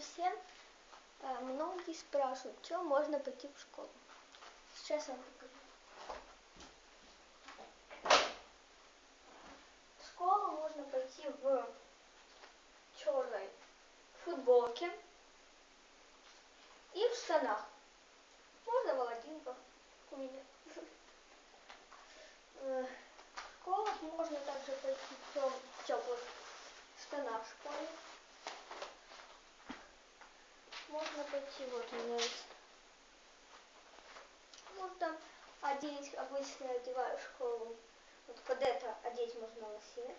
всем. Э, Многие спрашивают, что можно пойти в школу. Сейчас я вам покажу. В школу можно пойти в черной футболке и в штанах. Можно в у меня. Э, В школу можно также пойти в тем- в теплых штанах в школе. Можно пойти, вот у меня есть. Можно одеть, обычно одеваю школу. Вот под это одеть можно лосины.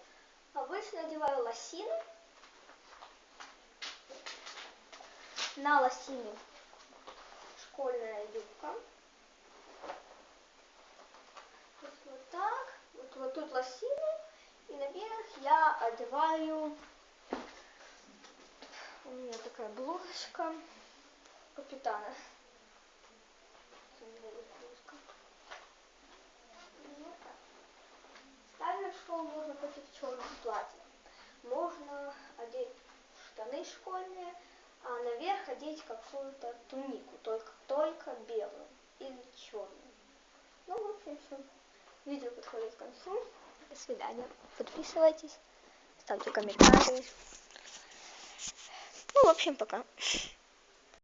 Обычно одеваю лосины. На лосины школьная юбка. Вот, вот так. Вот, вот тут лосины. И наверх я одеваю... У меня такая блузочка капитана. В школу можно пойти в черном платье. Можно одеть штаны школьные, а наверх одеть какую-то тунику, только, только белую или черную. Ну, в общем, все. Видео подходит к концу. До свидания. Подписывайтесь, ставьте комментарии. Ну, в общем, пока.